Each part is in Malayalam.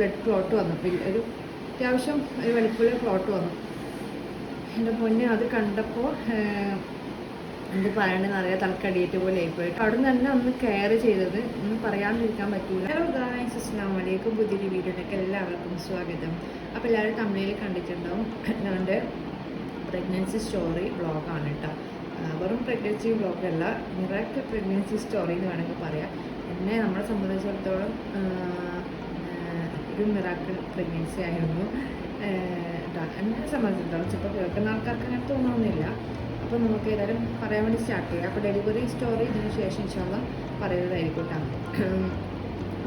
ബ്ലഡ് ക്ലോട്ട് വന്നു. പിന്നെ ഒരു അത്യാവശ്യം ഒരു വലിപ്പമുള്ള ക്ലോട്ട് വന്നു. എന്റെ പൊന്നെ അത് കണ്ടപ്പോൾ എന്ത് പറയണമെന്ന് അറിയാം തലക്കടിയേറ്റ് പോലെ ആയിപ്പോയി അവിടെ നിന്ന് തന്നെ ഒന്ന് കെയർ ചെയ്തത്. ഒന്നും പറയാണ്ടിരിക്കാൻ പറ്റില്ല ഹലോ ഗായ്സ് അസ്സാം വലൈക്കും പുതിയൊരു വീഡിയോയിലേക്ക് എല്ലാവർക്കും സ്വാഗതം. അപ്പോൾ എല്ലാവരും തമിഴിൽ കണ്ടിട്ടുണ്ടാവും. ഞങ്ങളുടെ പ്രഗ്നൻസി സ്റ്റോറി വ്ളോഗാണ് കേട്ടോ. വെറും പ്രഗ്നൻസി വ്ളോഗല്ല മിറാക്കിൾ പ്രഗ്നൻസി സ്റ്റോറി എന്ന് വേണമെങ്കിൽ പറയാം. എന്നെ നമ്മളെ സംബന്ധിച്ചിടത്തോളം ഒരു മിറാക്കിൾ പ്രഗ്നൻസി ആയിരുന്നു. എന്നെ സംബന്ധിച്ചിടത്തോളം ചിലപ്പോൾ കേൾക്കുന്ന ആൾക്കാർക്ക് അങ്ങനെ തോന്നുന്നില്ല അപ്പോൾ നമുക്ക് ഏതായാലും പറയാൻ വേണ്ടി സ്റ്റാർട്ട് ചെയ്യാം. അപ്പോൾ ഡെലിവറി സ്റ്റോറി ഇതിന് ശേഷം ഇൻഷാല്ല പറയുന്നതായിരിക്കും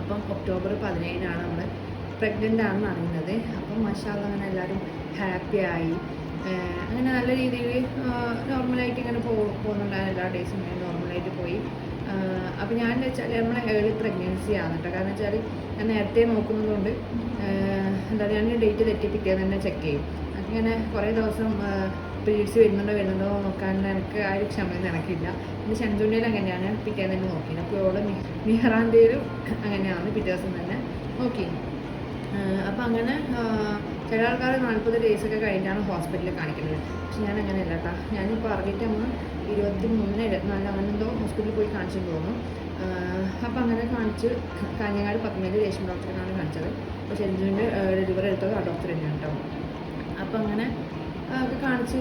അപ്പം ഒക്ടോബർ പതിനേഴിനാണ് നമ്മൾ പ്രഗ്നന്റ് ആണെന്ന് അറിയുന്നത്. അപ്പം മഷാല്ല അങ്ങനെ എല്ലാവരും ആയി. അങ്ങനെ നല്ല രീതിയിൽ നോർമലായിട്ട് ഇങ്ങനെ പോകുന്നുണ്ടായിരുന്നു. എല്ലാ ഡേയ്സും നോർമലായിട്ട് പോയി. അപ്പോൾ ഞാൻ എന്താ വെച്ചാൽ നമ്മൾ ഏർലി പ്രഗ്നൻസി ആണ് കാരണം വെച്ചാൽ ഞാൻ നേരത്തെ നോക്കുന്നതുകൊണ്ട് എന്താ ഞാൻ ഡേറ്റ് തെറ്റി പിറ്റേന്ന് തന്നെ ചെക്ക് ചെയ്യും. അതിങ്ങനെ കുറേ ദിവസം പീരീഡ്സ് വരുന്നുണ്ടോ വരുന്നുണ്ടോ നോക്കാൻ എനിക്ക് ആ ഒരു ക്ഷമയൊന്നും എനിക്കില്ല. പിന്നെ ഷെൻജുണ്ടിയിൽ അങ്ങനെയാണ്. പിറ്റേന്ന് തന്നെ നോക്കിയത്. അപ്പോൾ ഇവിടെ മിഹറാന്റെയിലും അങ്ങനെയാണ് പിറ്റേ ദിവസം തന്നെ നോക്കി അപ്പോൾ അങ്ങനെ ചില ആൾക്കാർ നാൽപ്പത് ഡേയ്സ് ഒക്കെ കഴിഞ്ഞാണ് ഹോസ്പിറ്റലിൽ കാണിക്കുന്നത്. പക്ഷെ ഞാൻ അങ്ങനെയല്ല കേട്ടോ ഞാനിപ്പോൾ അറിഞ്ഞിട്ട് നമ്മൾ ഇരുപത്തി മൂന്ന് ഇരുപത്തിനാലിന് അങ്ങനെ എന്തോ ഹോസ്പിറ്റലിൽ പോയി കാണിച്ചു തോന്നുന്നു. അപ്പോൾ അങ്ങനെ കാണിച്ച് കാഞ്ഞങ്ങാട് പത്മേൽ രേഷ്മ ഡോക്ടറിനാണ് കാണിച്ചത്. പക്ഷേ ഷെൻജുവിന്റെ ഡെലിവറി എടുത്തത് ആ ഡോക്ടർ തന്നെയാണ് കേട്ടോ അപ്പോൾ അങ്ങനെ ഒക്കെ കാണിച്ച്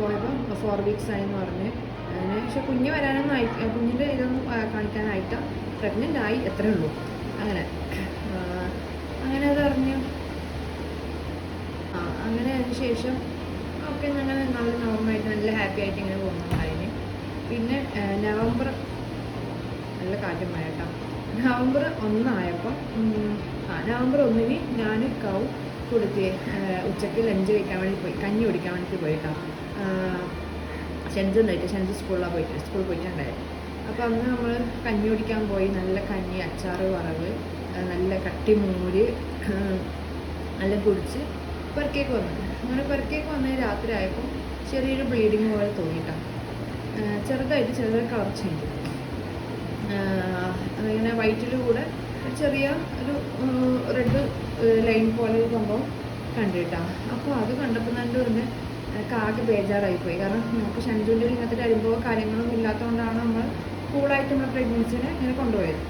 പോയപ്പോൾ ഫോർ വീക്സ് ആയി എന്ന് പറഞ്ഞ്. പക്ഷെ കുഞ്ഞ് വരാനൊന്നും ആയി കുഞ്ഞിന്റെ ഇതൊന്നും കാണിക്കാനായിട്ട്. പ്രഗ്നന്റ് ആയി എത്രയേ ഉള്ളൂ. അങ്ങനെ. അങ്ങനെ അത് അറിഞ്ഞു. ആ അങ്ങനെ അതിന് ശേഷം ഒക്കെ ഞങ്ങൾ നല്ല നോർമലായിട്ട് നല്ല ഹാപ്പി ആയിട്ട് ഇങ്ങനെ പോകുന്നുണ്ടായിന് പിന്നെ നവംബർ നല്ല കാറ്റും കേട്ടോ. നവംബർ ഒന്നായപ്പോൾ ഉം, ആ നവംബർ ഒന്നിന് ഞാൻ കൗ കൊടുത്ത് ഉച്ചയ്ക്ക് ലഞ്ച് കഴിക്കാൻ വേണ്ടി പോയി. കഞ്ഞി കുടിക്കാൻ വേണ്ടിയിട്ട് പോയി കേട്ടോ. ഷെൻസ് ഉണ്ടായിട്ട് ഷെൻസ് സ്കൂളിലാണ് പോയിട്ട് സ്കൂളിൽ പോയിട്ടുണ്ടായിരുന്നു അപ്പോൾ അന്ന് നമ്മൾ കഞ്ഞി കുടിക്കാൻ പോയി. നല്ല കഞ്ഞി അച്ചാറ് വറവ് ആ, കട്ടി മൂര് നല്ല കുടിച്ച് പെർക്കേക്ക് വന്നു അങ്ങനെ പെർക്കേക്ക് വന്ന രാത്രി ആയപ്പോൾ ചെറിയൊരു ബ്ലീഡിങ് പോലെ തോന്നിയിട്ടാണ് ചെറുതായിട്ട് ചെറുതായി കളർ ചേഞ്ച് അതിങ്ങനെ വൈറ്റിൽ കൂടെ ചെറിയ ഒരു റെഡ് ലൈൻ പോലെ ഒരു സംഭവം കണ്ടിട്ടാണ് അപ്പോൾ അത് കണ്ടപ്പോൾ തന്നെ ഒന്ന് കാക്ക് ബേജാറായിപ്പോയി ബേജാറായി പോയി. കാരണം നമുക്ക് ഷൻജുവിന്റെ ഇങ്ങനത്തെ അനുഭവം കാര്യങ്ങളൊന്നും ഇല്ലാത്തതുകൊണ്ടാണ് നമ്മൾ കൂളായിട്ട് നമ്മൾ പ്രഗ്നൻസിനെ ഇങ്ങനെ കൊണ്ടുപോയത്.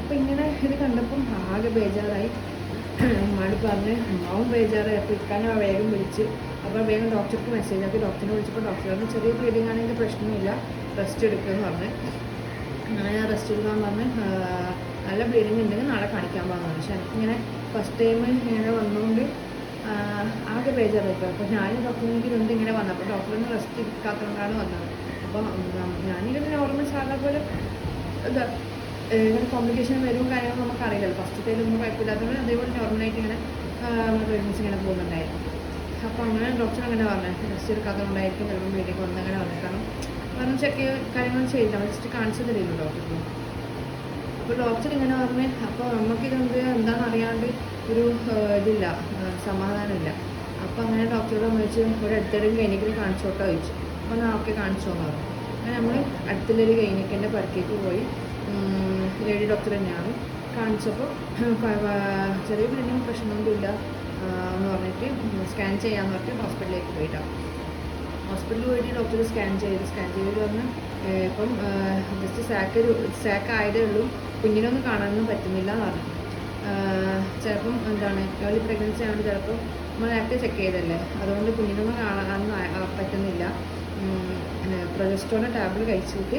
അപ്പോൾ ഇങ്ങനെ ഇത് കണ്ടപ്പം ആകെ ബേജാറായി. അമ്മാട് പറഞ്ഞ് അമ്മാവും ബേജാറായി. അപ്പോൾ ഇക്കാനും ആ വേഗം വിളിച്ച് അപ്പോൾ വേഗം ഡോക്ടർക്ക് മെസ്സേജ് ആക്കി ഡോക്ടറിനെ വിളിച്ചപ്പോൾ ഡോക്ടർ പറഞ്ഞു ചെറിയ ബ്ലീഡിങ് ആണെങ്കിൽ പ്രശ്നമില്ല. റെസ്റ്റ് എടുക്കുമെന്ന് പറഞ്ഞ്. അങ്ങനെ ഞാൻ റെസ്റ്റ് എടുക്കാൻ പറഞ്ഞ് നല്ല ബ്ലീഡിങ് ഉണ്ടെങ്കിൽ നാളെ കാണിക്കാൻ പറഞ്ഞു. പക്ഷേ എനിക്കിങ്ങനെ ഫസ്റ്റ് ടൈം ഇങ്ങനെ വന്നുകൊണ്ട് ആകെ ബേജാറായിപ്പോൾ അപ്പോൾ ഞാൻ ഡോക്ടറിനെങ്കിൽ ഉണ്ട് ഇങ്ങനെ വന്നപ്പോൾ ഡോക്ടറിന് റെസ്റ്റ് എടുക്കാത്തതുകൊണ്ടാണ് വന്നത്. അപ്പോൾ ഞാനിങ്ങനെ നോർമൽ സാധാ പോലെ ഏ, ഇങ്ങനെ കോംപ്ലിക്കേഷൻ വരും ഫസ്റ്റ് ഒന്നും കുഴപ്പമില്ലാത്തതുകൊണ്ട് അതേപോലെ നോർമലായിട്ട് ഇങ്ങനെ പ്രഗ്നൻസി ഇങ്ങനെ പോകുന്നുണ്ടായിരുന്നു. അപ്പോൾ അങ്ങനെ ഡോക്ടർ അങ്ങനെ പറഞ്ഞു കഥ ഉണ്ടായിരിക്കും ചിലപ്പോൾ വീട്ടിൽ വന്ന് അങ്ങനെ വന്നിട്ടാണ് കാരണം ചെക്ക് കാര്യങ്ങളും ചെയ്തില്ല. അവർ ജസ്റ്റ് കാണിച്ചു തരുമല്ലോ ഡോക്ടർക്ക് അപ്പോൾ ഡോക്ടർ ഇങ്ങനെ പറഞ്ഞ് അപ്പോൾ നമുക്കിതെന്ത് എന്താണെന്ന് അറിയാണ്ട് ഒരു ഇതില്ല സമാധാനമില്ല. അപ്പോൾ അങ്ങനെ ഡോക്ടറോട് വിളിച്ച് ഒരു അടുത്തൊരു ക്ലിനിക്കിൽ കാണിച്ചോട്ടോ ചോദിച്ചു. അപ്പോൾ ഓക്കെ കാണിച്ചോന്ന് പറഞ്ഞു. അങ്ങനെ നമ്മൾ അടുത്തുള്ളൊരു ക്ലിനിക്കിന്റെ പരിക്കേക്ക് പോയി ലേഡി ഡോക്ടർ തന്നെയാണ്. കാണിച്ചപ്പോൾ ചെറിയ ബ്ലീഡിങ് പ്രശ്നമൊന്നുമില്ല എന്ന് പറഞ്ഞിട്ട് സ്കാൻ ചെയ്യാമെന്ന് പറഞ്ഞിട്ട് ഹോസ്പിറ്റലിലേക്ക് പോയിട്ടാണ് ഹോസ്പിറ്റലിൽ പോയിട്ട് ഡോക്ടർ സ്കാൻ ചെയ്ത്. സ്കാൻ ചെയ്തിട്ട് പറഞ്ഞ് ഇപ്പം ജസ്റ്റ് സാക്ക് ഒരു സാക്ക് ആയതേ ഉള്ളൂ. കുഞ്ഞിനൊന്നും കാണാനൊന്നും പറ്റുന്നില്ല എന്ന് പറഞ്ഞു ചിലപ്പം എന്താണ് ഏർലി പ്രഗ്നൻസി ആയതുകൊണ്ട് ചിലപ്പം നമ്മൾ നേരത്തെ ചെക്ക് ചെയ്തല്ലേ? അതുകൊണ്ട് കുഞ്ഞിനൊന്നും കാണാനൊന്നും പറ്റുന്നില്ല. പ്രൊജസ്ട്രോണിന്റെ ടാബ്ലറ്റ് കഴിച്ചിട്ട്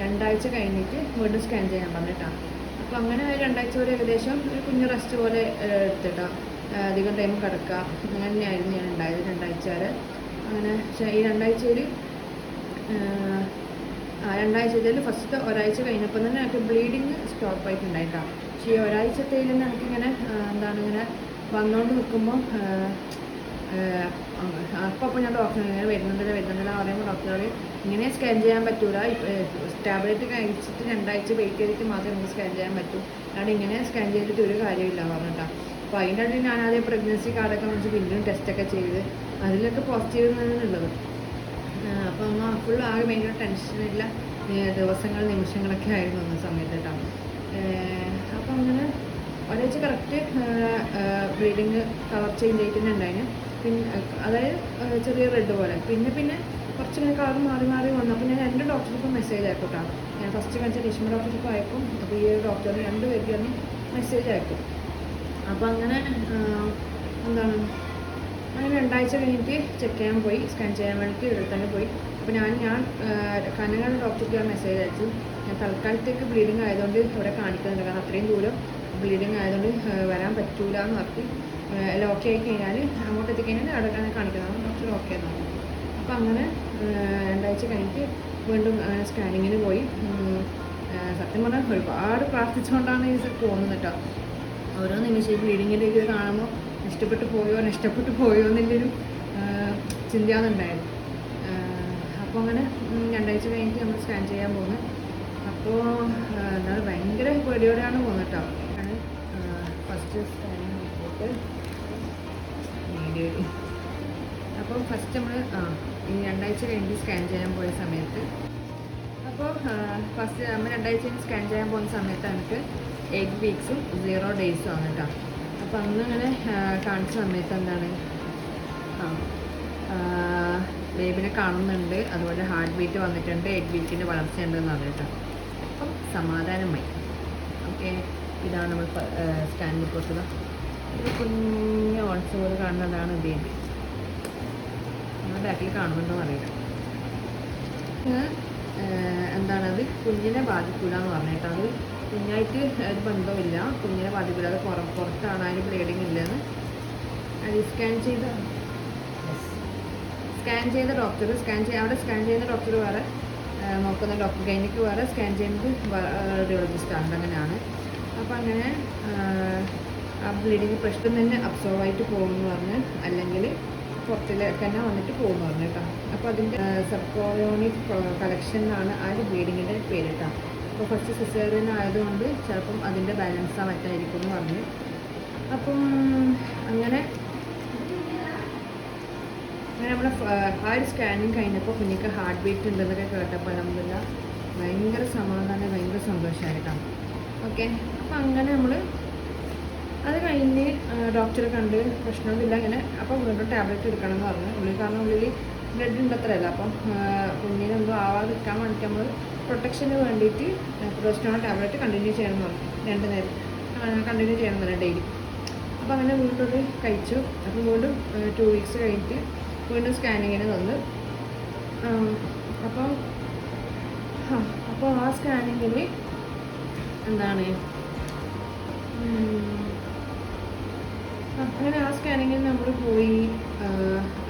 രണ്ടാഴ്ച കഴിഞ്ഞിട്ട് വീണ്ടും സ്കാൻ ചെയ്യാൻ പറഞ്ഞിട്ടാണ് അപ്പോൾ അങ്ങനെ രണ്ടാഴ്ച വരെ ഏകദേശം ഒരു കുഞ്ഞ് റെസ്റ്റ് പോലെ എടുത്തിട്ടാണ് അധികം ടൈം കിടക്കുക തന്നെയായിരുന്നു ഞാൻ ഉണ്ടായത് രണ്ടാഴ്ച വരെ. അങ്ങനെ ഈ രണ്ടാഴ്ചയിൽ ഫസ്റ്റ് ഒരാഴ്ച കഴിഞ്ഞപ്പോൾ തന്നെ എനിക്ക് ബ്ലീഡിങ് സ്റ്റോപ്പായിട്ടുണ്ടായിട്ടാണ് പക്ഷേ ഈ ഒരാഴ്ചത്തേൽ തന്നെ എനിക്കിങ്ങനെ എന്താണ് ഇങ്ങനെ വന്നുകൊണ്ട് നിൽക്കുമ്പോൾ അപ്പോൾ അപ്പോൾ ഞാൻ ഡോക്ടർ ഇങ്ങനെ വരുന്നുണ്ടല്ലോ പറയുമ്പോൾ ഡോക്ടർ ഇങ്ങനെ സ്കാൻ ചെയ്യാൻ പറ്റൂല. ടാബ്ലറ്റ് കഴിച്ചിട്ട് രണ്ടാഴ്ച വെയിറ്റ് ചെയ്തിട്ട് മാത്രമേ നമുക്ക് സ്കാൻ ചെയ്യാൻ പറ്റൂ. അല്ലാണ്ട് ഇങ്ങനെ സ്കാൻ ചെയ്തിട്ട് ഒരു കാര്യമില്ല പറഞ്ഞിട്ടാണ് അപ്പോൾ അതിന്റെ ഇടയിൽ ഞാൻ ആദ്യം പ്രഗ്നൻസി കാർഡൊക്കെ വെച്ച് പിന്നെയും ടെസ്റ്റൊക്കെ ചെയ്ത് അതിലൊക്കെ പോസിറ്റീവ് എന്നുള്ളത്. അപ്പോൾ അമ്മ ഫുൾ ആകെ ഭയങ്കര ടെൻഷനില്ല ദിവസങ്ങൾ നിമിഷങ്ങളൊക്കെ ആയിരുന്നു അന്ന് സമയത്ത് കേട്ടോ അപ്പം അങ്ങനെ ഒരാഴ്ച കറക്റ്റ് ബ്ലീഡിങ് കളർ ചേഞ്ച് ആയിട്ട് ഉണ്ടായിരുന്നു പിന്നെ അതായത് ചെറിയ റെഡ് പോലെ. പിന്നെ പിന്നെ കുറച്ചിങ്ങനെ കളർ മാറി മാറി വന്നു. അപ്പോൾ ഞാൻ രണ്ട് ഡോക്ടർക്കും മെസ്സേജ് അയക്കോട്ടാ. ഞാൻ ഫസ്റ്റ് കാണിച്ച രശ്മി ഡോക്ടർക്ക് അയക്കും. അപ്പോൾ ഈ ഒരു ഡോക്ടറിന് രണ്ട് പേർക്ക് തന്നെ മെസ്സേജ് അയക്കും. അപ്പോൾ അങ്ങനെ എന്താണ്? അങ്ങനെ രണ്ടാഴ്ച കഴിഞ്ഞിട്ട് ചെക്ക് ചെയ്യാൻ പോയി. സ്കാൻ ചെയ്യാൻ വേണ്ടിയിട്ട് ഇവിടെ തന്നെ പോയി. അപ്പോൾ ഞാൻ ഞാൻ കനകാട് ഡോക്ടർക്ക് ഞാൻ മെസ്സേജ് അയച്ചു. ഞാൻ തൽക്കാലത്തേക്ക് ബ്ലീഡിങ് ആയതുകൊണ്ട് ഇവിടെ കാണിക്കുന്നുണ്ട് കാരണം അത്രയും ദൂരം ബ്ലീഡിങ് ആയതുകൊണ്ട് വരാൻ പറ്റൂല എന്ന് പറഞ്ഞു എല്ലാം ഓക്കെ ആയി കഴിഞ്ഞാൽ അങ്ങോട്ട് എത്തിക്കഴിഞ്ഞാൽ അവിടെ കാണിക്കുന്നതാണ് ഡോക്ടർ ഓക്കെ എന്നാണ് അപ്പോൾ അങ്ങനെ രണ്ടാഴ്ച കഴിഞ്ഞിട്ട് വീണ്ടും സ്കാനിങ്ങിന് പോയി. സത്യം പറഞ്ഞാൽ ഒരുപാട് പ്രാർത്ഥിച്ചുകൊണ്ടാണ് ഇത് പോകുന്നത് കേട്ടോ. ഓരോ നിമിഷം ഈ ബ്ലീഡിങ്ങിന്റെ ഇത് കാണുമ്പോൾ നഷ്ടപ്പെട്ടു പോയോ നഷ്ടപ്പെട്ടു പോയോ എന്നുള്ളൊരു ചിന്തയാണെന്നുണ്ടായിരുന്നു അപ്പോൾ അങ്ങനെ രണ്ടാഴ്ച കഴിഞ്ഞിട്ട് നമ്മൾ സ്കാൻ ചെയ്യാൻ പോകുന്നത് അപ്പോൾ എന്താണ് ഭയങ്കര പേടിയോടെയാണ് പോകുന്നത് കേട്ടോ. ഫസ്റ്റ് സ്കാനിങ് റിപ്പോർട്ട് വീഡിയോയിൽ അപ്പോൾ ഫസ്റ്റ് നമ്മൾ ഈ രണ്ടാഴ്ച കഴിഞ്ഞ് സ്കാൻ ചെയ്യാൻ പോയ സമയത്ത്. അപ്പോൾ ഫസ്റ്റ് നമ്മൾ രണ്ടാഴ്ച കഴിഞ്ഞ് സ്കാൻ ചെയ്യാൻ പോകുന്ന സമയത്ത് എനിക്ക് എയ്റ്റ് വീക്സും സീറോ ഡേയ്സും ആണ് കേട്ടോ അപ്പോൾ അന്ന് അങ്ങനെ കാണിച്ച സമയത്ത് എന്താണ്? ആ ബേബിനെ കാണുന്നുണ്ട്. അതുപോലെ ഹാർട്ട് ബീറ്റ് വന്നിട്ടുണ്ട് എയ്റ്റ് വീക്കിന്റെ വളർച്ചയുണ്ട് എന്ന് കേട്ടോ അപ്പം സമാധാനമായി. ഓക്കെ ഇതാണ് നമ്മൾ സ്കാൻ റിപ്പോർട്ട് ഒരു കുഞ്ഞ് ഓൾസ് കാണുന്നതാണ് ബേബി നമ്മുടെ ബാക്കിൽ കാണുന്നുണ്ടോ അറിയില്ല എന്താണത് എന്താണ് അത്? കുഞ്ഞിനെ ബാധിക്കൂലെന്ന് എന്ന് പറഞ്ഞിട്ട് അത് കുഞ്ഞായിട്ട് ഒരു ബന്ധമില്ല കുഞ്ഞിനെ ബാധിക്കൂല. അത് പുറം പുറത്താണ്. അതിന് ബ്ലീഡിങ് ഇല്ലെന്ന്. അത് സ്കാൻ ചെയ്ത സ്കാൻ ചെയ്ത ഡോക്ടർ സ്കാൻ ചെയ്ത് അവിടെ സ്കാൻ ചെയ്യുന്ന ഡോക്ടർ വേറെ നോക്കുന്ന ഡോക്ടർ ഗൈനിക്ക് വേറെ സ്കാൻ ചെയ്യുന്നത് റേഡിയോളജിസ്റ്റാണ് അങ്ങനെയാണ്. അപ്പോൾ അങ്ങനെ ആ ബ്ലീഡിങ് പ്രശ്നം തന്നെ അബ്സോർവ് ആയിട്ട് പോകുമെന്ന് പറഞ്ഞ് അല്ലെങ്കിൽ പുറത്തിലേക്ക് തന്നെ വന്നിട്ട് പോകുന്നതാണ് കേട്ടോ. അപ്പോൾ അതിന്റെ സബ്കോയോണിക് കളക്ഷൻ എന്നാണ് ആ ഒരു ബ്ലീഡിങ്ങിന്റെ പേര് കേട്ടോ. അപ്പോൾ ഫസ്റ്റ് സിസേറിയൻ ആയതുകൊണ്ട് ചിലപ്പം അതിന്റെ ബാലൻസ് മറ്റായിരിക്കും എന്ന് പറഞ്ഞു. അപ്പം അങ്ങനെ അങ്ങനെ നമ്മുടെ ഒരു സ്കാനിങ് കഴിഞ്ഞപ്പോൾ കുഞ്ഞിക്ക് ഹാർട്ട് ബീറ്റ് ഉണ്ടെന്നൊക്കെ കേട്ടപ്പോൾ അലഹമില്ല ഭയങ്കര സമാധാനം ഭയങ്കര സന്തോഷമായിട്ടാണ് ഓക്കെ അപ്പം അങ്ങനെ നമ്മൾ അത് കഴിഞ്ഞ് ഡോക്ടറെ കണ്ട് പ്രശ്നമൊന്നുമില്ല അങ്ങനെ. അപ്പോൾ വീണ്ടും ടാബ്ലറ്റ് എടുക്കണം എന്ന് പറഞ്ഞു. ഉള്ളിൽ കാരണം ഉള്ളിൽ ബ്ലഡ് ഉണ്ടത്രയല്ല അപ്പം കുഞ്ഞിനെന്തോ ആവാതിരിക്കാൻ വേണ്ടിയിട്ട് നമ്മൾ പ്രൊട്ടക്ഷന് വേണ്ടിയിട്ട് പ്രൊസ്റ്റോൺ ടാബ്ലറ്റ് കണ്ടിന്യൂ ചെയ്യണം എന്ന് പറഞ്ഞു. രണ്ട് നേരം. കണ്ടിന്യൂ ചെയ്യണം എന്ന് ഡെയിലി അപ്പോൾ അങ്ങനെ വീണ്ടും കഴിച്ചു. അപ്പം വീണ്ടും ടു വീക്സ് കഴിഞ്ഞിട്ട് വീണ്ടും സ്കാനിങ്ങിന് തന്നു അപ്പം അപ്പോൾ ആ സ്കാനിങ്ങിൽ എന്താണ്? അങ്ങനെ ആ സ്കാനിങ്ങിൽ നമ്മൾ പോയി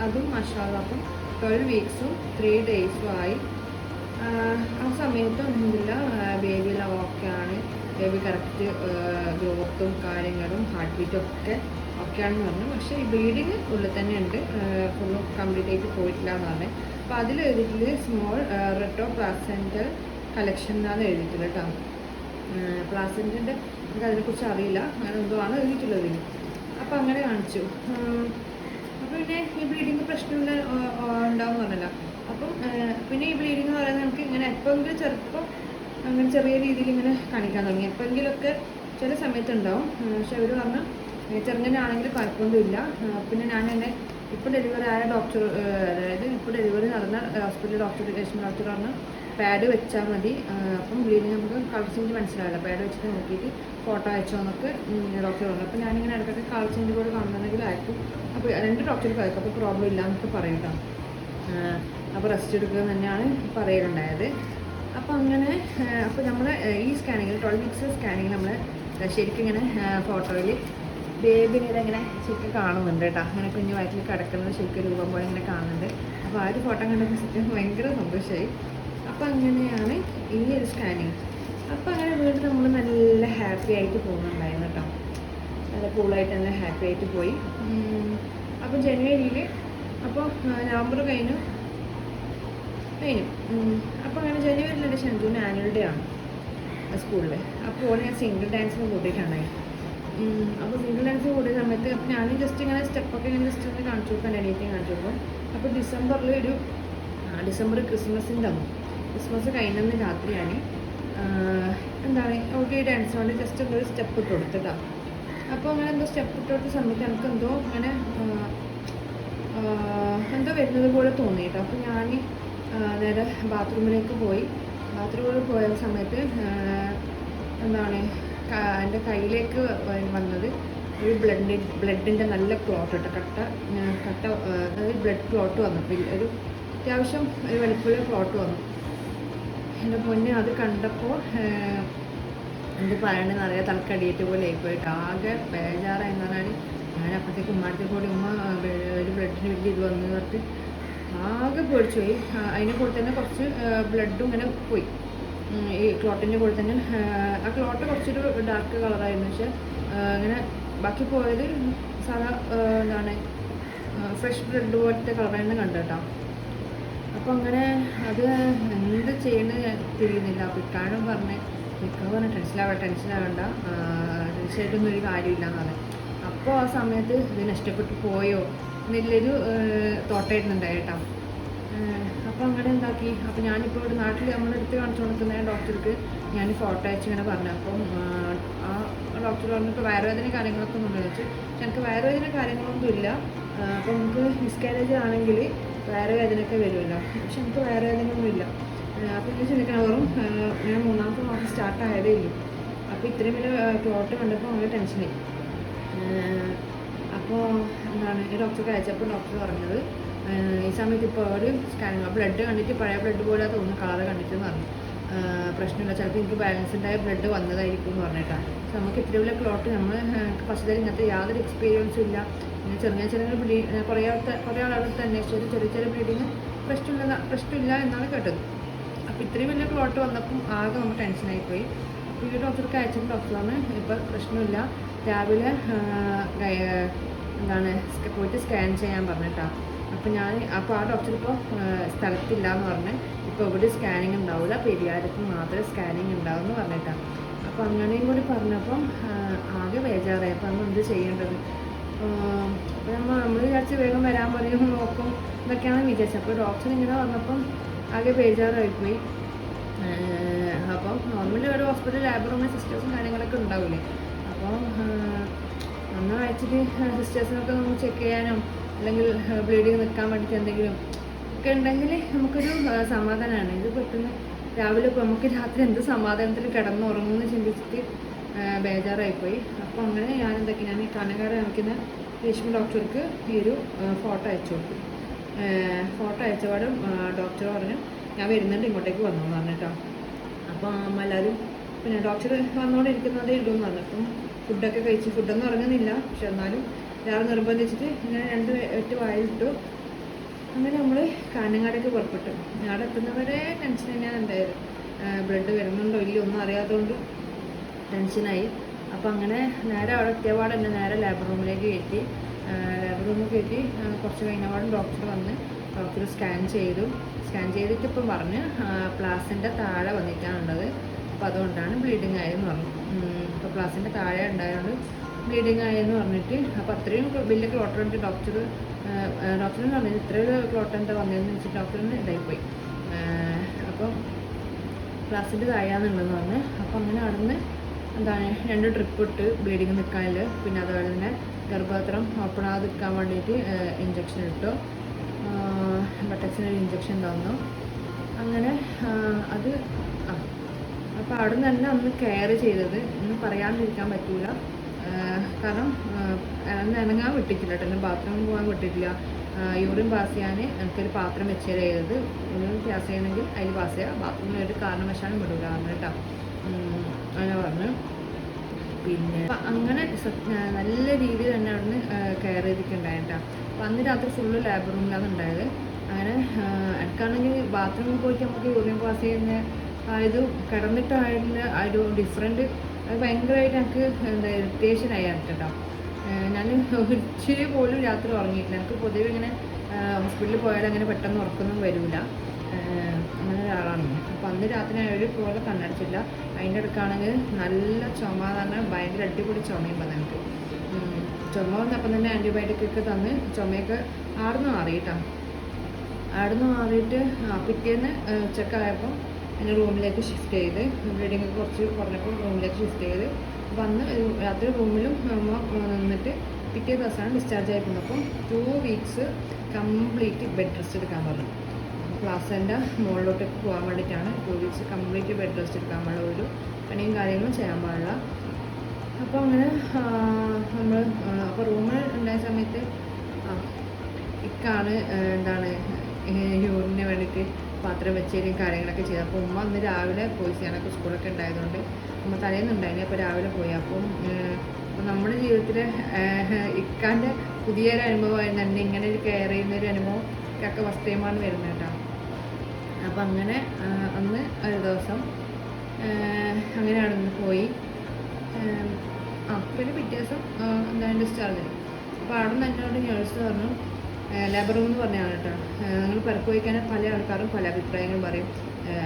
അതും മഷാല അപ്പം ട്വൽവ് വീക്സും ത്രീ ഡേയ്സും ആയി. ആ, സമയത്ത് ഒന്നുമില്ല. ബേബിയെല്ലാം ആണ്. ബേബി കറക്റ്റ് ഗ്രോത്തും കാര്യങ്ങളും ഹാർട്ട് ബീറ്റും ഒക്കെ ഓക്കെയാണെന്ന് പറഞ്ഞു. പക്ഷേ ഈ ബ്ലീഡിങ് ഉള്ളിൽ തന്നെ ഉണ്ട്. ഫുള്ളും കംപ്ലീറ്റ് ആയിട്ട് പോയിട്ടില്ല എന്ന് പറഞ്ഞു. അപ്പോൾ അതിൽ എഴുതിയിട്ടുള്ള സ്മോൾ റെട്ടോ പ്ലാസെന്റൽ കളക്ഷൻ എന്നാണ് എഴുതിയിട്ടുള്ളത് കേട്ടോ. പ്ലാസെന്റിന്റെ എനിക്ക് അതിനെക്കുറിച്ച് അറിയില്ല. അങ്ങനെ എന്തോ ആണ് എഴുതിയിട്ടുള്ളത് അപ്പോൾ അങ്ങനെ കാണിച്ചു. അപ്പോൾ പിന്നെ ഈ ബ്ലീഡിങ് പ്രശ്നമില്ല ഉണ്ടാവും പറഞ്ഞല്ലോ. അപ്പം പിന്നെ ഈ ബ്ലീഡിങ് എന്ന് പറയുന്നത് നമുക്ക് ഇങ്ങനെ എപ്പോഴെങ്കിലും ചെറുപ്പം അങ്ങനെ ചെറിയ രീതിയിൽ ഇങ്ങനെ കാണിക്കാൻ തുടങ്ങി. എപ്പോഴെങ്കിലുമൊക്കെ ചില സമയത്ത് ഉണ്ടാവും പക്ഷെ അവർ പറഞ്ഞു ചെറുങ്ങനാണെങ്കിൽ കുഴപ്പമൊന്നുമില്ല. പിന്നെ ഞാൻ എന്നെ ഇപ്പോൾ ഡെലിവറി ആയ ഡോക്ടർ അതായത് ഇപ്പോൾ ഡെലിവറി നടന്ന ഹോസ്പിറ്റൽ ഡോക്ടർ ഡോക്ടർ പറഞ്ഞ പാഡ് വെച്ചാൽ മതി. അപ്പം ബ്ലീഡിങ് നമുക്ക് കളർ ചേഞ്ച് മനസ്സിലാവില്ല. പാഡ് വെച്ചിട്ട് നോക്കിയിട്ട് ഫോട്ടോ അയച്ചോ എന്നൊക്കെ ഡോക്ടർ പറഞ്ഞു. അപ്പോൾ ഞാനിങ്ങനെ ഇടയ്ക്കൊക്കെ കളർ ചേഞ്ച് പോലെ കാണുന്നുണ്ടെങ്കിൽ അയക്കും. അപ്പോൾ രണ്ട് ഡോക്ടർക്ക് അയക്കും. അപ്പോൾ പ്രോബ്ലം ഇല്ല എന്നൊക്കെ പറയും അപ്പോൾ റെസ്റ്റ് എടുക്കുക തന്നെയാണ് പറയലുണ്ടായത്. അപ്പോൾ അങ്ങനെ അപ്പോൾ നമ്മൾ ഈ സ്കാനിങ്ങിൽ ട്വൽവ് വീക്സ് സ്കാനിങ്ങിൽ നമ്മൾ ശരിക്കും ഇങ്ങനെ ഫോട്ടോയിൽ ബേബിനെ ഇതങ്ങനെ ശരിക്കും കാണുന്നുണ്ട് കേട്ടോ അങ്ങനെ കുഞ്ഞു വയറ്റിൽ കിടക്കുന്നത് ശരിക്കും രൂപം പോലെ ഇങ്ങനെ കാണുന്നുണ്ട്. അപ്പോൾ ആ ഒരു ഫോട്ടോ കണ്ടപ്പോൾ ശരിക്കും ഭയങ്കര സന്തോഷമായി അപ്പോൾ അങ്ങനെയാണ് ഈ ഒരു സ്കാനിങ് അപ്പം അങ്ങനെ വീണ്ടും നമ്മൾ നല്ല ഹാപ്പി ആയിട്ട് പോകുന്നുണ്ടായിരുന്നു കേട്ടോ നല്ല കൂളായിട്ട് നല്ല ഹാപ്പി ആയിട്ട് പോയി. അപ്പം ജനുവരിയിൽ അപ്പോൾ നവംബർ കഴിഞ്ഞു. കഴിഞ്ഞു. അപ്പോൾ അങ്ങനെ ജനുവരിയിൽ എന്റെ ഷെൻജുവിന് ആനുവൽ ഡേ ആണ് സ്കൂളിൽ അപ്പോൾ ഞാൻ സിംഗിൾ ഡാൻസിന് കൂട്ടിയിട്ടുണ്ടായി അപ്പോൾ സിംഗിൾ ഡാൻസ് കൂടിയ സമയത്ത് അപ്പം ഞാൻ ജസ്റ്റ് ഇങ്ങനെ സ്റ്റെപ്പൊക്കെ ഇങ്ങനെ ജസ്റ്റ് ഒന്ന് കാണിച്ചു കൊടുക്കാൻ എണീറ്റ് കാണിച്ചു കൊടുക്കും. അപ്പോൾ ഡിസംബറിൽ ഒരു ഡിസംബർ ക്രിസ്മസിന്റെ അന്ന്. ക്രിസ്മസ് കഴിഞ്ഞന്ന് രാത്രിയാണ് എന്താണ് ഓക്കെ ഡാൻസ് കൊണ്ട് ജസ്റ്റ് ഒരു സ്റ്റെപ്പ് ഇട്ട് കൊടുത്തിട്ടാ അപ്പോൾ അങ്ങനെ എന്തോ സ്റ്റെപ്പ് ഇട്ട് കൊടുത്ത സമയത്ത് എനിക്ക് എന്തോ അങ്ങനെ എന്തോ വരുന്നത് പോലെ തോന്നി കേട്ടോ അപ്പോൾ ഞാൻ നേരെ ബാത്റൂമിലേക്ക് പോയി. ബാത്റൂമിൽ പോയ സമയത്ത് എന്താണ് എന്റെ കയ്യിലേക്ക് വന്നത് ഒരു ബ്ലഡ് ബ്ലഡിന്റെ നല്ല ക്ലോട്ട് കേട്ടോ കട്ട കട്ട അതായത് ബ്ലഡ് ക്ലോട്ട് വന്നു. ഒരു അത്യാവശ്യം ഒരു വലിപ്പമുള്ള ക്ലോട്ട് വന്നു. എന്റെ പൊന്നെ അത് കണ്ടപ്പോൾ എന്ത് പറയണമെന്ന് അറിയാം തലക്കടിയേറ്റ് പോലെ ആയിപ്പോയിട്ട് ആകെ ബേജാറായെന്ന് പറഞ്ഞാൽ ഞാൻ അപ്പോഴത്തേക്ക് ഉമ്മാടത്തിൽ കൂടി ഉമ്മ ഒരു ബ്ലഡിന് വലിയ ഇത് വന്നു പറഞ്ഞിട്ട് ആകെ പേടിച്ചു പോയി. അതിനെ കൂടെ തന്നെ കുറച്ച് ബ്ലഡും ഇങ്ങനെ പോയി. ഈ ക്ലോട്ടിന്റെ കൂടെ തന്നെ ആ, ക്ലോട്ട് കുറച്ചൊരു ഡാർക്ക് കളറായിരുന്നു പക്ഷെ ഇങ്ങനെ ബാക്കി പോയത് സാധാ എന്താണ് ഫ്രഷ് ബ്ലഡ് പോലത്തെ കളറായിരുന്നു കണ്ടു കേട്ടോ. അപ്പോൾ അങ്ങനെ അത് എന്ത് ചെയ്യണമെന്ന് തിരിയുന്നില്ല. അപ്പോൾ ഇക്കാഴും പറഞ്ഞ് ഇക്ക പറഞ്ഞ ടെൻഷനാവ ടെൻഷനാവണ്ട. ടെൻഷനായിട്ടൊന്നും ഒരു കാര്യമില്ല എന്ന് പറഞ്ഞു. അപ്പോൾ ആ സമയത്ത് ഇത് നഷ്ടപ്പെട്ടു പോയോ എന്നുള്ളൊരു തോട്ടായിരുന്നുണ്ടായി കേട്ടോ. അപ്പോൾ അങ്ങനെ എന്താക്കി? അപ്പോൾ ഞാനിപ്പോൾ ഇവിടെ നാട്ടിൽ നമ്മുടെ അടുത്ത് കാണിച്ചു കൊടുക്കുന്ന ഡോക്ടർക്ക് ഞാൻ ഫോട്ടോ അയച്ച് ഇങ്ങനെ പറഞ്ഞു. അപ്പം ആ, ഡോക്ടർ പറഞ്ഞിട്ട് വയറുവേദന കാര്യങ്ങളൊക്കെ ഒന്നും ചോദിച്ചു പക്ഷെ എനിക്ക് വയറുവേദന കാര്യങ്ങളൊന്നും ഇല്ല അപ്പോൾ നമുക്ക് മിസ്കാരേജ് ആണെങ്കിൽ വയറുവേദനയൊക്കെ വരുമല്ലോ. പക്ഷെ എനിക്ക് വയറുവേദനയൊന്നും ഇല്ല അപ്പോൾ ഞാൻ ചിന്തിക്കണം. വെറും ഞാൻ മൂന്നാമത്തെ മാസം സ്റ്റാർട്ട് ആയതേ ഇല്ല അപ്പോൾ ഇത്രയും വലിയ ക്ലോട്ട് കണ്ടപ്പോൾ വളരെ ടെൻഷനായി അപ്പോൾ എന്താണ് ഈ ഡോക്ടർക്ക് അയച്ചപ്പോൾ ഡോക്ടർ പറഞ്ഞത് ഈ സമയത്ത് ഇപ്പോൾ ഒരു സ്കാനിങ് ബ്ലഡ് കണ്ടിട്ട് പഴയ ബ്ലഡ് പോലെ തോന്നുന്നു കളർ കണ്ടിട്ട് പറഞ്ഞു. പ്രശ്നമില്ല. ചിലപ്പോൾ എനിക്ക് ബാലൻസ്ഡ് ആയ ബ്ലഡ് വന്നതായിരിക്കും എന്ന് പറഞ്ഞിട്ടാണ് നമുക്ക് ഇത്ര വലിയ ക്ലോട്ട് നമ്മൾ ഫസ്റ്റ് ഇങ്ങനത്തെ യാതൊരു എക്സ്പീരിയൻസും ഇല്ല. പിന്നെ ചെറിയ ചെറിയ ബ്ലീ കുറേ ആൾത്തെ കുറേ ആളുകൾക്ക് അന്വേഷിച്ചത് ചെറിയ ചെറിയ ബ്ലീഡിങ് പ്രശ്നമില്ല പ്രശ്നമില്ല എന്നാണ് കേട്ടത്. അപ്പോൾ ഇത്രയും വലിയ ക്ലോട്ട് വന്നപ്പം ആകെ നമ്മൾ ടെൻഷനായിപ്പോയി അപ്പോൾ ഈ ഡോക്ടർക്ക് അയച്ചിട്ട് ഡോക്ടറാണ് ഇപ്പോൾ പ്രശ്നമില്ല. രാവിലെ എന്താണ് പോയിട്ട് സ്കാൻ ചെയ്യാൻ പറഞ്ഞിട്ടാ. അപ്പോൾ ഞാൻ അപ്പോൾ ആ ഡോക്ടർ ഇപ്പോൾ സ്ഥലത്തില്ല എന്ന് പറഞ്ഞ് ഇപ്പോൾ ഇവിടെ സ്കാനിങ് ഉണ്ടാവില്ല പെരിയാരത്ത് മാത്രമേ സ്കാനിങ് ഉണ്ടാവും എന്ന് പറഞ്ഞിട്ടാണ് അപ്പോൾ അങ്ങനെയും കൂടി പറഞ്ഞപ്പം ആകെ ബേജാറായി. അന്ന് എന്ത് ചെയ്യേണ്ടത്? വിചാരിച്ച് വേഗം വരാൻ പറയും നോക്കും. എന്നൊക്കെയാണ് വിചാരിച്ചത് അപ്പോൾ ഡോക്ടർ ഇങ്ങനെ വന്നപ്പം ആകെ ഏഹ് അപ്പം നോർമലി ഒരു ഹോസ്പിറ്റൽ ലാബ് റൂമിൽ സിസ്റ്റേഴ്സും കാര്യങ്ങളൊക്കെ ഉണ്ടാവില്ലേ അപ്പോൾ അന്ന് അയച്ചിട്ട് സിസ്റ്റേഴ്സിനൊക്കെ നമുക്ക് ചെക്ക് ചെയ്യാനും അല്ലെങ്കിൽ ബ്ലീഡിങ് നിൽക്കാൻ വേണ്ടിയിട്ട് എന്തെങ്കിലും ഒക്കെ ഉണ്ടെങ്കിൽ നമുക്കൊരു സമാധാനമാണ് ഇത് പെട്ടെന്ന് രാവിലെ ഇപ്പോൾ നമുക്ക് രാത്രി എന്ത് സമാധാനത്തിൽ കിടന്നുറങ്ങുമെന്ന് ചിന്തിച്ചിട്ട് ബേജാറായിപ്പോയി അപ്പോൾ അങ്ങനെ ഞാൻ എന്തൊക്കെ ഞാൻ ഈ കനകാര കാണിക്കുന്ന രേഷ്മ ഡോക്ടർക്ക് ഈ ഒരു ഫോട്ടോ അയച്ചു കൊടുത്തു. ഫോട്ടോ അയച്ചപാടും ഡോക്ടർ പറഞ്ഞു ഞാൻ വരുന്നുണ്ട് ഇങ്ങോട്ടേക്ക് വന്നു എന്ന് പറഞ്ഞിട്ടോ. അപ്പോൾ അമ്മ എല്ലാവരും പിന്നെ ഡോക്ടർ വന്നുകൊണ്ട് ഇരിക്കുന്നതേ ഉള്ളൂ എന്ന് പറഞ്ഞു. അപ്പം ഫുഡൊക്കെ കഴിച്ച് ഫുഡൊന്നും ഇറങ്ങുന്നില്ല. പക്ഷെ എന്നാലും രാവിലെ നിർബന്ധിച്ചിട്ട് ഇങ്ങനെ രണ്ട് എട്ട് വായിലിട്ടു. അങ്ങനെ നമ്മൾ കാനങ്ങാടേക്ക് പുറപ്പെട്ടു. അവിടെ എത്തുന്നവരെ ടെൻഷൻ തന്നെയാണ് ഉണ്ടായത് ബ്ലഡ് വരുന്നുണ്ടോ ഇല്ലയോ ഒന്നും അറിയാത്തതുകൊണ്ട് ടെൻഷനായി. അപ്പോൾ അങ്ങനെ നേരെ അവിടെ എത്തിയപാട് തന്നെ നേരെ ലാബ് റൂമിലേക്ക് കയറ്റി. ലാബ് റൂമിൽ കയറ്റി കുറച്ച് കഴിഞ്ഞപാടും ഡോക്ടർ വന്ന് ഡോക്ടർ സ്കാൻ ചെയ്തു. സ്കാൻ ചെയ്തിട്ട് ഇപ്പം പറഞ്ഞ് പ്ലാസിന്റെ താഴെ വന്നിട്ടാണുള്ളത് അപ്പോൾ അതുകൊണ്ടാണ് ബ്ലീഡിങ് ആയെന്ന് പറഞ്ഞു. അപ്പോൾ പ്ലാസിന്റെ താഴെ ഉണ്ടായതുകൊണ്ട് ബ്ലീഡിങ് ആയെന്ന് പറഞ്ഞിട്ട് അപ്പോൾ അത്രയും വലിയ ക്ലോട്ടർ ഉണ്ട് ഡോക്ടർ ഡോക്ടറിന് പറഞ്ഞത് ഇത്ര ക്ലോട്ടർ എന്താ വന്നതെന്ന് വെച്ചിട്ട് ഡോക്ടറിന് ഇതായിപ്പോയി. അപ്പം ക്ലാസ്സിന്റെ താഴെയാണെന്നുള്ളതെന്ന് പറഞ്ഞ്. അപ്പോൾ അങ്ങനെ അവിടുന്ന് എന്താണ് രണ്ട് ട്രിപ്പ് ഇട്ട് ബ്ലീഡിങ് നിൽക്കാനില്ല പിന്നെ അതുപോലെ തന്നെ ഗർഭപാത്രം ഓപ്പൺ ആകാതെ നിൽക്കാൻ വേണ്ടിയിട്ട് ഇഞ്ചക്ഷൻ ഇട്ടു. ബട്ടക്സിന് ഒരു ഇഞ്ചക്ഷൻ തന്നു. അങ്ങനെ അത് ആ. അപ്പോൾ അവിടെ നിന്ന് തന്നെ അന്ന് കെയർ ചെയ്തത്. ഒന്ന് പറയാണ്ടിരിക്കാൻ പറ്റില്ല കാരണം അന്ന് ഇണങ്ങാൻ വിട്ടിട്ടില്ല കേട്ടോ. എന്നെ ബാത്റൂമിൽ പോകാൻ വിട്ടിട്ടില്ല. യൂറിൻ പാസ് ചെയ്യാൻ എനിക്കൊരു പാത്രം വെച്ച് ചെയ്തത്. യൂറിൻ പാസ് ചെയ്യണമെങ്കിൽ അതിൽ പാസ് ചെയ്യുക ബാത്റൂമിൽ ഒരു കാരണവശാലും വിടില്ല കാരണം കേട്ടോ. അങ്ങനെ പറഞ്ഞു. പിന്നെ അങ്ങനെ നല്ല രീതിയിൽ തന്നെ അവിടുന്ന് കെയർ ചെയ്തിട്ടുണ്ടായിട്ടാ. അപ്പം അന്ന് രാത്രി ഫുള്ള് ലാബ് റൂമിലാണ് ഉണ്ടായത്. അങ്ങനെ എനിക്കാണെങ്കിൽ ബാത്റൂമിൽ പോയിട്ട് നമുക്ക് യൂറിയൻ പാസ് ചെയ്യുന്ന ഇത് കിടന്നിട്ടായിരുന്ന ആ ഒരു ഡിഫറെന്റ് അത് ഭയങ്കരമായിട്ട് എനിക്ക് എന്താ ഇറിറ്റേഷൻ ആയി കേട്ടോ ഞാൻ ഇച്ചിരി പോലും രാത്രി ഉറങ്ങിയിട്ടില്ല. എനിക്ക് പൊതുവെ ഇങ്ങനെ ഹോസ്പിറ്റലിൽ പോയാൽ അങ്ങനെ പെട്ടെന്ന് ഉറക്കൊന്നും വരില്ല അങ്ങനെ ഒരാളാണ് ഞാൻ അപ്പോൾ അന്ന് രാത്രി ഞാൻ ഒരു പോലെ കണ്ണടച്ചില്ല അതിന്റെ അടുക്കാണെങ്കിൽ നല്ല ചുമ തന്നെ ഭയങ്കര അടിപൊളി ചുമയും പറഞ്ഞു എനിക്ക്. ചുമ വന്നപ്പം തന്നെ ആന്റിബയോട്ടിക് ഒക്കെ തന്ന് ചുമയൊക്കെ ആടുന്ന് മാറിയിട്ടാ. ആടുന്ന് മാറിയിട്ട് ആ, പിറ്റേന്ന് ആയപ്പോൾ എന്റെ റൂമിലേക്ക് ഷിഫ്റ്റ് ചെയ്ത് ബ്ലീഡിങ് കുറച്ച് കുറഞ്ഞപ്പോൾ റൂമിലേക്ക് ഷിഫ്റ്റ് ചെയ്ത് വന്ന് രാത്രി റൂമിലും നിന്നിട്ട് പിറ്റേ ദിവസമാണ് ഡിസ്ചാർജ് ആയിരിക്കുന്നത്. അപ്പം two weeks complete bed rest എടുക്കാൻ പറഞ്ഞു. ക്ലാസ്സിന്റെ മുകളിലോട്ട് പോകാൻ വേണ്ടിയിട്ടാണ്. വീക്സ് കംപ്ലീറ്റ് ബെഡ് റെസ്റ്റ് എടുക്കാൻ പാടില്ല ഒരു പണിയും കാര്യങ്ങളും ചെയ്യാൻ പാടില്ല. അപ്പോൾ അങ്ങനെ നമ്മൾ അപ്പോൾ റൂമിൽ ഉണ്ടായ സമയത്ത് ഇക്കാണ് എന്താണ് യൂറിന് വേണ്ടിയിട്ട് പാത്രം വെച്ചേരും കാര്യങ്ങളൊക്കെ ചെയ്തത് അപ്പോൾ ഉമ്മ അന്ന് രാവിലെ പോയി ചെയ്യാനൊക്കെ സ്കൂളൊക്കെ ഉണ്ടായതുകൊണ്ട് ഉമ്മ തലേന്ന് ഉണ്ടായിന് അപ്പോൾ രാവിലെ പോയി. അപ്പം നമ്മുടെ ജീവിതത്തിലെ ഇക്കാന്റെ പുതിയൊരു അനുഭവമായിരുന്നു. എന്നെ ഇങ്ങനെ ഒരു കെയർ ചെയ്യുന്ന ഒരു അനുഭവം ഒക്കെ ഫസ്റ്റ് വരുന്നത് കേട്ടോ. അപ്പം അങ്ങനെ അന്ന് ഒരു ദിവസം അങ്ങനെ അവിടെ പോയി. ഉം, ആ പിന്നെ പിറ്റേ ദിവസം എന്തായാലും ഡിസ്ചാർജ് അപ്പോൾ അവിടെ നിന്ന് എന്നോട് നേഴ്സ് പറഞ്ഞു ലേബർ റൂം എന്ന് പറഞ്ഞാണ് കേട്ടോ. നിങ്ങൾ പുറത്ത് വയ്ക്കാൻ പല ആൾക്കാരും പല അഭിപ്രായങ്ങളും പറയും.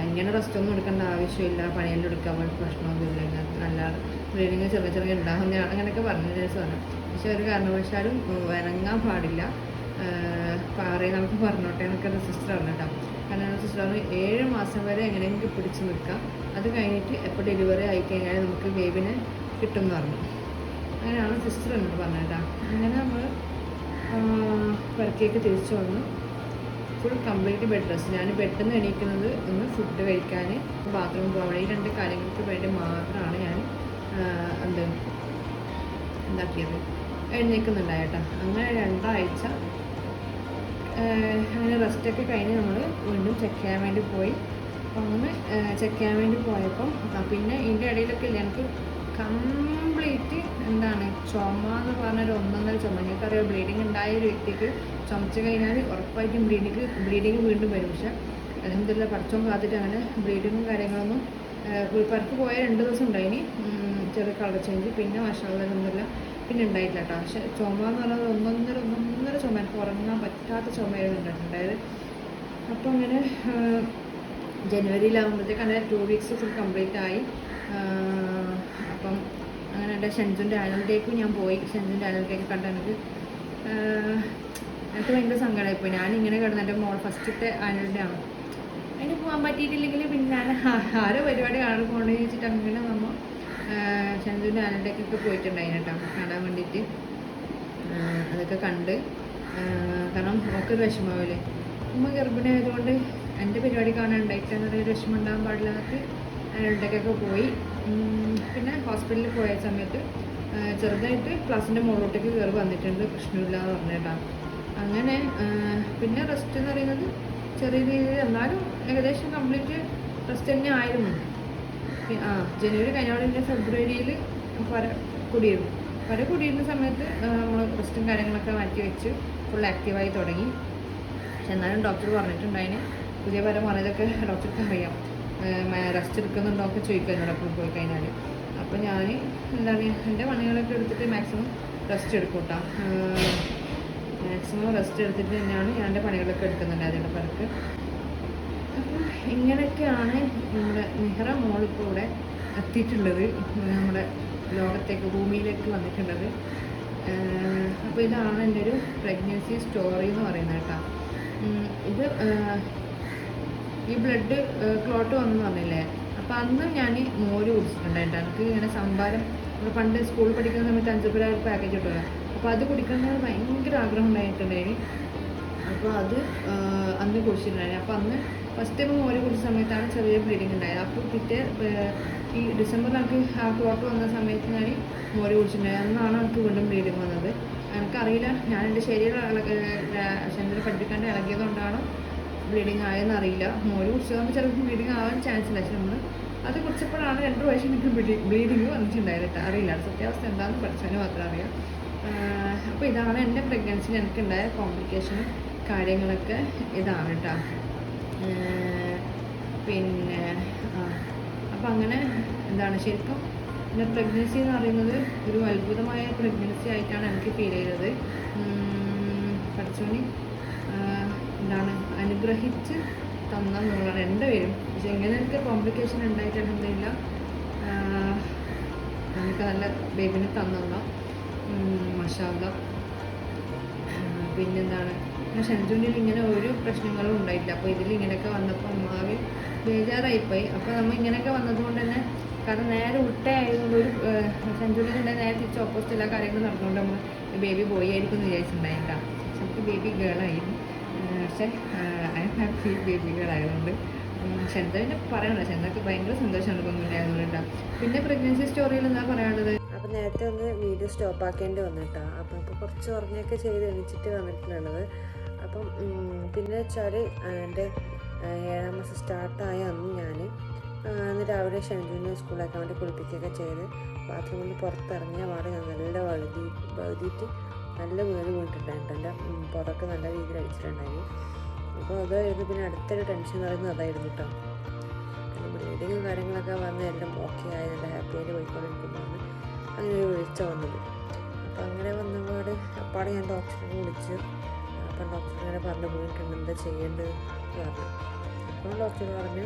ഇങ്ങനെ റെസ്റ്റ് ഒന്നും എടുക്കേണ്ട ആവശ്യമില്ല പണിയെല്ലാം എടുക്കാൻ വേണ്ടി പ്രശ്നമൊന്നുമില്ല നല്ല ബ്ലീഡിങ് ചെറിയ ചെറിയ ഉണ്ടാകുന്നതാണ് അങ്ങനെയൊക്കെ പറഞ്ഞു നേഴ്സ് പറഞ്ഞു. പക്ഷെ ഒരു കാരണവശാലും വരങ്ങാൻ പാടില്ല. പറയും നമുക്ക് പറഞ്ഞോട്ടെ എന്നൊക്കെ സിസ്റ്റർ പറഞ്ഞു കേട്ടോ. സിസ്റ്റർ പറഞ്ഞു ഏഴ് മാസം വരെ എങ്ങനെയെങ്കിലും പിടിച്ച് നിൽക്കാം. അത് കഴിഞ്ഞിട്ട് എപ്പോൾ ഡെലിവറി ആയി കഴിഞ്ഞാൽ നമുക്ക് ബേബിനെ കിട്ടും എന്ന് പറഞ്ഞു. അങ്ങനെയാണ് സിസ്റ്റർ എന്നോട് പറഞ്ഞത് കേട്ടോ അങ്ങനെ നമ്മൾ പുറത്തേക്ക് തിരിച്ചു വന്നു. ഫുൾ കംപ്ലീറ്റ് ബെഡ് റെസ്റ്റ് ഞാൻ നിന്ന് എണീക്കുന്നത് ഒന്ന് ഫുഡ് കഴിക്കാൻ ബാത്റൂം പോകാൻ. ഈ രണ്ട് കാര്യങ്ങൾക്ക് വേണ്ടി മാത്രമാണ് ഞാൻ എന്ത് എന്താക്കിയത്? എഴുന്നേക്കുന്നുണ്ടായേട്ടാ അങ്ങനെ രണ്ടാഴ്ച അങ്ങനെ റെസ്റ്റൊക്കെ കഴിഞ്ഞ് നമ്മൾ വീണ്ടും ചെക്ക് ചെയ്യാൻ വേണ്ടി പോയി. അപ്പോൾ അങ്ങനെ ചെക്ക് ചെയ്യാൻ വേണ്ടി പോയപ്പം പിന്നെ ഇതിന്റെ ഇടയിലൊക്കെ ഇല്ല എനിക്ക് കംപ്ലീറ്റ് എന്താണ് ചുമ എന്ന് പറഞ്ഞൊരു ഒന്നൊന്നര ചുമ. നിങ്ങൾക്കറിയാം ബ്ലീഡിങ് ഉണ്ടായ ഒരു വ്യക്തിക്ക് ചുമച്ച് കഴിഞ്ഞാൽ ഉറപ്പായിട്ടും ബ്ലീഡിങ് ബ്ലീഡിങ് വീണ്ടും വരും. പക്ഷേ അതെന്തില്ല പഠിച്ചോം കാത്തിട്ട് അങ്ങനെ ബ്ലീഡിങ്ങും കാര്യങ്ങളൊന്നും പുൽപ്പറക്ക് പോയ രണ്ട് ദിവസം ഉണ്ടായിനി. ചെറിയ കളർ ചേഞ്ച് പിന്നെ വർഷങ്ങളിലൊന്നുമില്ല പിന്നെ ഉണ്ടായിട്ടില്ല കേട്ടോ പക്ഷെ ചുമ എന്ന് പറയുന്നത് ഒന്നൊന്നര ഒന്നൊന്നര ചുമ. എനിക്ക് ഉറങ്ങാൻ പറ്റാത്ത ചുമയായിരുന്നു ഉണ്ടായിട്ടുണ്ടായത് അപ്പോൾ അങ്ങനെ ജനുവരിയിലാകുമ്പോഴത്തേക്ക് അങ്ങനെ ടു വീക്സ് ഫുൾ കംപ്ലീറ്റ് ആയി. അപ്പം അങ്ങനെ എന്റെ ഷെൻജുന്റെ ആനുവൽ ഞാൻ പോയി. ഷെൻജുന്റെ ആനുവൽ ഡേക്ക് കണ്ട എനിക്ക് എനിക്ക് ഭയങ്കര സങ്കടമായിപ്പോയി. ഞാനിങ്ങനെ കിടന്ന് എന്റെ മോൾ ഫസ്റ്റത്തെ ആനുവൽ ആണ്. അതിന് പോകാൻ പറ്റിയിട്ടില്ലെങ്കിൽ പിന്നെ ഞാൻ ആരോ പരിപാടി കാണാൻ പോകണമെന്ന് ചോദിച്ചിട്ട് അങ്ങനെ നമ്മൾ ചന്ദ്രന്റെ ആനണ്ടേക്കൊക്കെ പോയിട്ടുണ്ടായി കേട്ടോ കാണാൻ വേണ്ടിയിട്ട് അതൊക്കെ കണ്ട്. കാരണം നമുക്കൊരു വിഷമാവില്ലേ ഉമ്മ ഗർഭിണിയായതുകൊണ്ട് എന്റെ പരിപാടി കാണാൻ ഉണ്ടായിട്ടാണ് ഒരു വിഷമം ഉണ്ടാകാൻ പാടില്ലാത്ത ആനണ്ടേക്കൊക്കെ പോയി പിന്നെ ഹോസ്പിറ്റലിൽ പോയ സമയത്ത് ചെറുതായിട്ട് ക്ലാസ്സിന്റെ മുകളിലോട്ടേക്ക് കയറി വന്നിട്ടുണ്ട് പ്രശ്നമില്ല എന്ന് പറഞ്ഞേട്ടാ അങ്ങനെ പിന്നെ റെസ്റ്റ് എന്ന് പറയുന്നത് ചെറിയ രീതിയിൽ എന്നാലും ഏകദേശം കംപ്ലീറ്റ് റെസ്റ്റ് തന്നെ ആയിരുന്നു. ആ ജനുവരി കഴിഞ്ഞോടെ ഫെബ്രുവരിയിൽ പര കുടിയിരുന്നു. പര കുടിയിരുന്ന സമയത്ത് നമ്മൾ റെസ്റ്റും കാര്യങ്ങളൊക്കെ മാറ്റി വെച്ച് ഫുൾ ആക്റ്റീവായി തുടങ്ങി. പക്ഷെ എന്നാലും ഡോക്ടർ പറഞ്ഞിട്ടുണ്ടായിന് പുതിയ പരം പറഞ്ഞതൊക്കെ ഡോക്ടർക്ക് അറിയാം. റെസ്റ്റ് എടുക്കുന്നുണ്ടോ ഒക്കെ ചോദിക്കും എന്നോട് എപ്പോഴും പോയി കഴിഞ്ഞാൽ അപ്പോൾ ഞാൻ എന്താണ് എന്റെ പണികളൊക്കെ എടുത്തിട്ട് മാക്സിമം റെസ്റ്റ് എടുക്കും കേട്ടോ മാക്സിമം റെസ്റ്റ് എടുത്തിട്ട് തന്നെയാണ് ഞാൻ എന്റെ പണികളൊക്കെ എടുക്കുന്നുണ്ട് അതിന്റെ പരക്ക് അപ്പം ഇങ്ങനെയൊക്കെയാണ് നമ്മുടെ നിഹറ മോളിപ്പോൾ ഇവിടെ എത്തിയിട്ടുള്ളത്. നമ്മുടെ ലോകത്തേക്ക് ഭൂമിയിലേക്ക് വന്നിട്ടുള്ളത്. അപ്പോൾ ഇതാണ് എന്റെ ഒരു പ്രഗ്നൻസി സ്റ്റോറി എന്ന് പറയുന്നത് കേട്ടോ. ഇത് ഈ ബ്ലഡ് ക്ലോട്ട് വന്നു പറഞ്ഞില്ലേ? അപ്പോൾ അന്ന് ഞാൻ മോര് കുടിച്ചിട്ടുണ്ടായിട്ട് എനിക്ക് ഇങ്ങനെ സംഭാരം പണ്ട് സ്കൂളിൽ പഠിക്കുന്ന സമയത്ത് അഞ്ച് രൂപ പാക്കേജ് കിട്ടുമല്ലോ. അപ്പോൾ അത് കുടിക്കണമെന്ന് ഭയങ്കര ആഗ്രഹം ഉണ്ടായിട്ടുണ്ടായിരുന്നു അപ്പോൾ അത് അന്ന് കുടിച്ചിട്ടുണ്ടായിരുന്നു അപ്പോൾ അന്ന് ഫസ്റ്റ് ടൈം മോര് കുടിച്ച സമയത്താണ് ചെറിയ ബ്ലീഡിങ് ഉണ്ടായത്. അപ്പോൾ പിറ്റേ ഈ ഡിസംബർ എനിക്ക് ആ ക്ലോട്ട് വന്ന സമയത്ത് ഞാൻ മോര് കുടിച്ചിട്ടുണ്ടായത് അന്നാണ് എനിക്ക് വീണ്ടും ബ്ലീഡിങ് വന്നത്. എനിക്കറിയില്ല. ഞാൻ എന്റെ ശരീരം ശരീരം പഠിപ്പിക്കാണ്ട് ഇളകിയതുകൊണ്ടാണ് ബ്ലീഡിങ് ആയെന്ന് അറിയില്ല മോര് കുടിച്ചതുകൊണ്ട് ചിലപ്പോൾ ബ്ലീഡിങ് ആവാൻ ചാൻസ് ഇല്ല. പക്ഷെ നമ്മൾ അത് കുറച്ചപ്പോഴാണ് രണ്ട് പ്രാവശ്യം എനിക്ക് ബ്ലീഡിങ് വന്നിട്ടുണ്ടായത് അറിയില്ല. സത്യാവസ്ഥ എന്താണെന്ന് പഠിച്ചതിന് മാത്രം അറിയാം. അപ്പോൾ ഇതാണ് എന്റെ പ്രഗ്നൻസിയിൽ എനിക്കുണ്ടായ കോംപ്ലിക്കേഷനും കാര്യങ്ങളൊക്കെ ഇതാണ് കേട്ടോ പിന്നെ അപ്പം അങ്ങനെ എന്താണ് ശരിക്കും എന്റെ പ്രഗ്നൻസി എന്ന് പറയുന്നത് ഒരു അത്ഭുതമായ പ്രഗ്നൻസി ആയിട്ടാണ് എനിക്ക് ഫീൽ ചെയ്തത്. പഠിച്ചോണി എന്താണ് അനുഗ്രഹിച്ച് തന്ന മോളാണ് രണ്ടുപേരും. പക്ഷെ എനിക്ക് കോംപ്ലിക്കേഷൻ ഉണ്ടായിട്ടുണ്ടെന്നില്ല നമുക്ക് നല്ല ബേബിനെ തന്നുള്ള മഷാല്ല പിന്നെന്താണ് പിന്നെ ഷെൻജുനിൽ ഇങ്ങനെ ഒരു പ്രശ്നങ്ങളും ഉണ്ടായിട്ടില്ല. അപ്പോൾ ഇതിൽ ഇങ്ങനെയൊക്കെ വന്നപ്പോൾ അമ്മാവി ബേജാറായിപ്പോയി. അപ്പോൾ നമ്മൾ ഇങ്ങനെയൊക്കെ വന്നതുകൊണ്ട് തന്നെ കാരണം നേരെ ഉട്ടയായതുകൊണ്ട് ഒരു ഒരു തന്നെ നേരെ തിരിച്ച് ഓപ്പോസിറ്റ് എല്ലാ കാര്യങ്ങളും നടന്നുകൊണ്ട് നമ്മൾ ബേബി ബോയ് ആയിരിക്കും എന്ന് വിചാരിച്ചിട്ടുണ്ടായിട്ടാ. നമുക്ക് ബേബി ഗേളായിരുന്നു പക്ഷേ I am happy baby Shentha പിന്നെ പറയണല്ലോ ഷെന്തക്ക് ഭയങ്കര സന്തോഷമാണ് കുഞ്ഞിലായതുകൊണ്ട് പിന്നെ പ്രഗ്നൻസി സ്റ്റോറിയിൽ എന്താ പറയാനുള്ളത്? അപ്പം നേരത്തെ ഒന്ന് വീഡിയോ സ്റ്റോപ്പ് ആക്കേണ്ടി വന്നിട്ടാ അപ്പം ഇപ്പോൾ കുറച്ച് ഉറങ്ങൊക്കെ ചെയ്ത് എണീച്ചിട്ട് വന്നിട്ടുള്ളത്. അപ്പം പിന്നെ വെച്ചാൽ എന്റെ ഏഴാം മാസം സ്റ്റാർട്ടായ അന്ന് ഞാൻ അന്ന് രാവിലെ ഷെൻജുവിനെ സ്കൂളിലാക്കാൻ വേണ്ടി കുളിപ്പിക്കുകയൊക്കെ ചെയ്ത് ബാത്റൂമിൽ പുറത്തിറങ്ങിയ പാടെ ഞാൻ നല്ല വഴുതി വഴുതിയിട്ട് നല്ല വീട് വീണിട്ടുണ്ടായിരുന്നു. എന്റെ പുറത്ത് നല്ല രീതിയിൽ അടിച്ചിട്ടുണ്ടായിരുന്നു. അപ്പോൾ അതായിരുന്നു പിന്നെ അടുത്തൊരു ടെൻഷൻ പറയുന്നത് അതായിരുന്നു കേട്ടോ. ബ്ലീഡിങ്ങും കാര്യങ്ങളൊക്കെ വന്ന് എല്ലാം ഓക്കെ ആയി നല്ല ഹാപ്പി ആയിട്ട് പോയിക്കൊണ്ടിരിക്കുന്നതാണ് അങ്ങനെ ഒരു വിളിച്ച വന്നത്. അപ്പോൾ അങ്ങനെ വന്നപാട് അപ്പാടെ ഞാൻ ഡോക്ടറിനെ വിളിച്ചു അപ്പം ഡോക്ടർ ഇങ്ങനെ പറഞ്ഞു പോയിട്ടുണ്ട് എന്താ ചെയ്യേണ്ടത് പറഞ്ഞു. അപ്പോൾ ഡോക്ടർ പറഞ്ഞു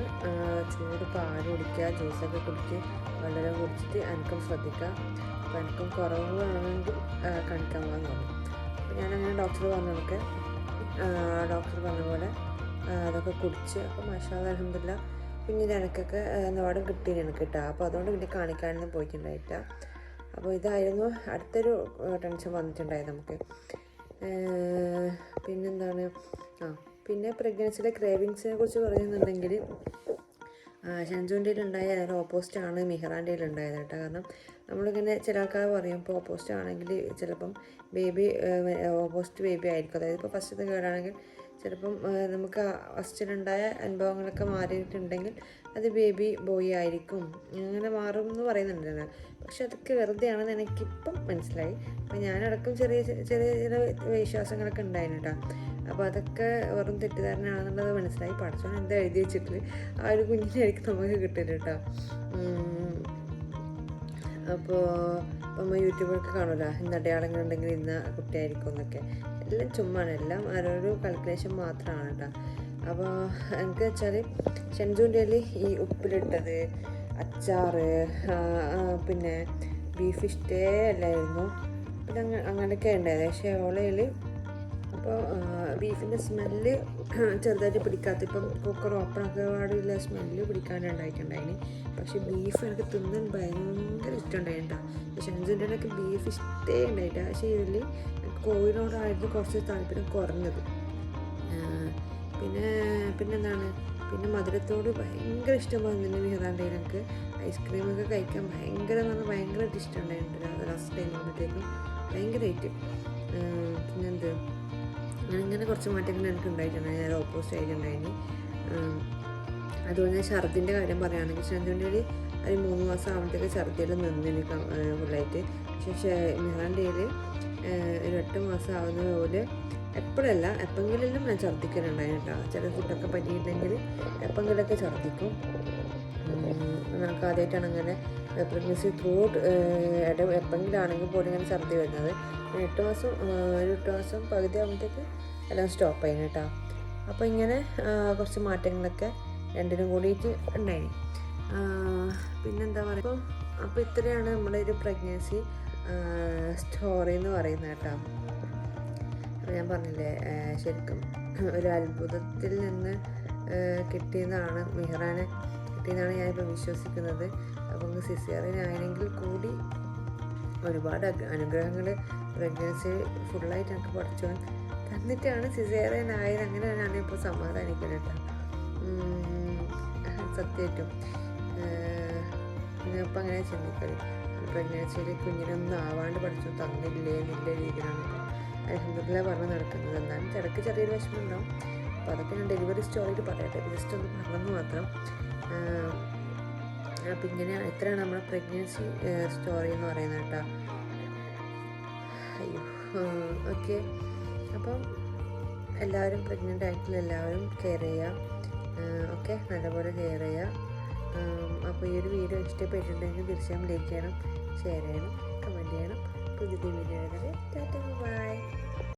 ചൂട് പാൽ കുടിക്കുക ജ്യൂസൊക്കെ കുടിക്കുക വെള്ളം കുടിച്ചിട്ട് അനക്കം ശ്രദ്ധിക്കുക അപ്പോൾ അനക്കം കുറവ് വേണമെങ്കിൽ കണിക്കാൻ പോകാൻ പറഞ്ഞു അപ്പോൾ ഞാനങ്ങനെ ഡോക്ടർ പറഞ്ഞതൊക്കെ ഡോക്ടർ പറഞ്ഞ പോലെ അതൊക്കെ കുടിച്ച് അപ്പം മഷാദ് അലഹമില്ല പിന്നെ എനിക്കൊക്കെ നാടും കിട്ടി എനിക്ക് കിട്ടുക അപ്പോൾ അതുകൊണ്ട് പിന്നെ കാണിക്കാനൊന്നും പോയിട്ടുണ്ടായിട്ടില്ല അപ്പോൾ ഇതായിരുന്നു അടുത്തൊരു ടെൻഷൻ വന്നിട്ടുണ്ടായത് നമുക്ക്. പിന്നെന്താണ്? ആ പിന്നെ പ്രഗ്നൻസിയുടെ ക്രേവിങ്സിനെ കുറിച്ച് പറയുന്നുണ്ടെങ്കിൽ ഷൻജുന്റെ ഉണ്ടായ അതിന് ഓപ്പോസിറ്റ് ആണ് മിഹ്റാന്റെ ഉണ്ടായത് കേട്ടോ. കാരണം നമ്മളിങ്ങനെ ചില ആൾക്കാർ പറയും ഇപ്പോൾ ഓപ്പോസിറ്റ് ആണെങ്കിൽ ചിലപ്പം ബേബി ഓപ്പോസിറ്റ് ബേബി ആയിരിക്കും. അതായത് ഇപ്പോൾ ഫസ്റ്റത്തെ കേടാണെങ്കിൽ ചിലപ്പം നമുക്ക് ഫസ്റ്റിലുണ്ടായ അനുഭവങ്ങളൊക്കെ മാറിയിട്ടുണ്ടെങ്കിൽ അത് ബേബി ബോയ് ആയിരിക്കും. അങ്ങനെ മാറും എന്ന് പറയുന്നുണ്ടല്ലോ. പക്ഷെ അതൊക്കെ വെറുതെയാണെന്ന് എനിക്കിപ്പം മനസ്സിലായി. അപ്പം ഞാനടക്കം ചെറിയ ചെറിയ ചില വിശ്വാസങ്ങളൊക്കെ ഉണ്ടായിരുന്നു കേട്ടോ. അപ്പോൾ അതൊക്കെ വെറും തെറ്റിദ്ധാരണയാണെന്നുള്ളത് മനസ്സിലായി. പഠിച്ചോൻ എന്താ എഴുതി വെച്ചിട്ട് ആ ഒരു കുഞ്ഞിനായിരിക്കും നമുക്ക് കിട്ടില്ല കേട്ടോ. അപ്പോൾ നമ്മൾ യൂട്യൂബിലൊക്കെ കാണുമല്ലോ? ഇന്ന് അടയാളങ്ങളുണ്ടെങ്കിൽ ഇന്ന കുട്ടിയായിരിക്കും എന്നൊക്കെ. എല്ലാം ചുമ്മാണ്. എല്ലാം ഓരോരോ കാൽക്കുലേഷൻ മാത്രമാണ് കേട്ടോ അപ്പോൾ എനിക്ക് വെച്ചാൽ ഷെൻജുന്റെ ഈ ഉപ്പിലിട്ടത് അച്ചാറ് പിന്നെ ബീഫ് ഇഷ്ടേ അല്ലായിരുന്നു. അങ്ങനെയൊക്കെ ഉണ്ടായത് പക്ഷേ ഓളയിൽ അപ്പോൾ ബീഫിന്റെ സ്മെല്ല് ചെറുതായിട്ട് പിടിക്കാത്ത ഇപ്പം കുക്കർ ഓപ്പൺ പാടില്ല സ്മെല്ല് പിടിക്കാനുണ്ടായിട്ടുണ്ടായിന് പക്ഷേ ബീഫ് എനിക്ക് തിന്നാൻ ഭയങ്കര ഇഷ്ടമുണ്ടായിട്ടാ പക്ഷെ ഷെൻസിന്റെ ബീഫ് ഇഷ്ടേ ഉണ്ടായിട്ടാ. പക്ഷേ ഇതിൽ കോഴിനോടായിരുന്നു കുറച്ച് താല്പര്യം കുറഞ്ഞത്. പിന്നെ പിന്നെന്താണ്? പിന്നെ മധുരത്തോട് ഭയങ്കര ഇഷ്ടം വന്നിട്ടുണ്ട് വിഹറാന്റെ എനിക്ക് ഐസ്ക്രീമൊക്കെ കഴിക്കാൻ ഭയങ്കര എന്ന് പറഞ്ഞാൽ ഭയങ്കരമായിട്ട് ഇഷ്ടമുണ്ടായിട്ടുണ്ട് ലാസ്റ്റ് ടൈം വന്നിട്ടേക്കും ഭയങ്കരമായിട്ട്. പിന്നെന്ത്? അങ്ങനെ ഇങ്ങനെ കുറച്ച് മാറ്റങ്ങൾ എനിക്ക് ഉണ്ടായിട്ടുണ്ട്. ഞാൻ ഓപ്പോസിറ്റ് ആയിട്ടുണ്ടായിരുന്നു അതുപോലെ തന്നെ ഛർദിന്റെ കാര്യം പറയുകയാണെങ്കിൽ ഷെൻജുന്റെ ഒരു ഒരു മൂന്ന് മാസം ആകുമ്പോഴത്തേക്ക് ഛർദിയിൽ നിന്നിന് ഫുള്ളായിട്ട് പക്ഷേ മിഹാന്റെയിൽ ഒരു എട്ട് മാസം ആവുന്നത് പോലെ എപ്പോഴല്ല എപ്പോഴെങ്കിലും ഞാൻ ഛർദ്ദിക്കലുണ്ടായിരുന്നു ചില ഫുഡൊക്കെ പറ്റിയില്ലെങ്കിൽ എപ്പോഴെങ്കിലൊക്കെ ഛർദ്ദിക്കും. നമുക്ക് ആദ്യമായിട്ടാണ് അങ്ങനെ പ്രഗ്നൻസി ത്രൂ ഇട എപ്പോഴെങ്കിലും ആണെങ്കിൽ പോലും ഇങ്ങനെ ഛർദി വരുന്നത്. എട്ട് മാസം ഒരു എട്ട് മാസം പകുതി ആകുമ്പോഴത്തേക്ക് എല്ലാം സ്റ്റോപ്പ് ആയിരുന്നു കേട്ടോ. അപ്പോൾ ഇങ്ങനെ കുറച്ച് മാറ്റങ്ങളൊക്കെ രണ്ടിനും കൂടിയിട്ട് ഉണ്ടായി. പിന്നെന്താ പറയുക അപ്പോൾ ഇത്രയാണ് നമ്മുടെ ഒരു പ്രഗ്നൻസി സ്റ്റോറി എന്ന് പറയുന്നത് കേട്ടോ. അപ്പോൾ ഞാൻ പറഞ്ഞില്ലേ ശരിക്കും ഒരു അത്ഭുതത്തിൽ നിന്ന് കിട്ടിയതാണ് മിഹ്റാനെ. കിട്ടിയെന്നാണ് ഞാനിപ്പോൾ വിശ്വസിക്കുന്നത് അപ്പം സിസേറിയൻ ആയെങ്കിൽ കൂടി ഒരുപാട് അനുഗ്രഹങ്ങൾ പ്രഗ്നൻസി ഫുള്ളായിട്ട് എനിക്ക് പഠിച്ചു തന്നിട്ടാണ് സിസേറിയൻ ആയത്. അങ്ങനെ ഞാൻ ഇപ്പോൾ സമാധാനിക്കുന്നത് കേട്ടോ സത്യമായിട്ടും ഞാനിപ്പോൾ അങ്ങനെ ചിന്തിക്കൽ. പ്രഗ്നൻസിയിൽ കുഞ്ഞിനൊന്നും ആവാണ്ട് പഠിച്ചു തന്നില്ലേ എന്നുള്ള രീതിയിലാണ് അലഹമില്ല പറഞ്ഞ് നടക്കുന്നത്. എന്നാലും ചിലക്ക് ചെറിയൊരു വിഷമം ഉണ്ടാവും. അപ്പോൾ അതൊക്കെ ഞാൻ ഡെലിവറി സ്റ്റോറിയിൽ പറയട്ടെ. ജസ്റ്റ് ഒന്ന് പറഞ്ഞു മാത്രം. അപ്പം ഇങ്ങനെ ഇത്രയാണ് നമ്മുടെ പ്രഗ്നൻസി സ്റ്റോറി എന്ന് പറയുന്നത് കേട്ടോ. അയ്യോ ഓക്കെ അപ്പം എല്ലാവരും പ്രഗ്നന്റ് ആയിട്ടുള്ള എല്ലാവരും കെയർ ചെയ്യുക. ഓക്കെ നല്ലപോലെ കെയർ ചെയ്യുക. അപ്പോൾ ഈ ഒരു വീഡിയോ ഇഷ്ടപ്പെട്ടിട്ടുണ്ടെങ്കിൽ തീർച്ചയായും ലൈക്ക് ചെയ്യണം ഷെയർ ചെയ്യണം കമന്റ് ചെയ്യണം. പുതിയ വീഡിയോ ടാറ്റ ബൈ.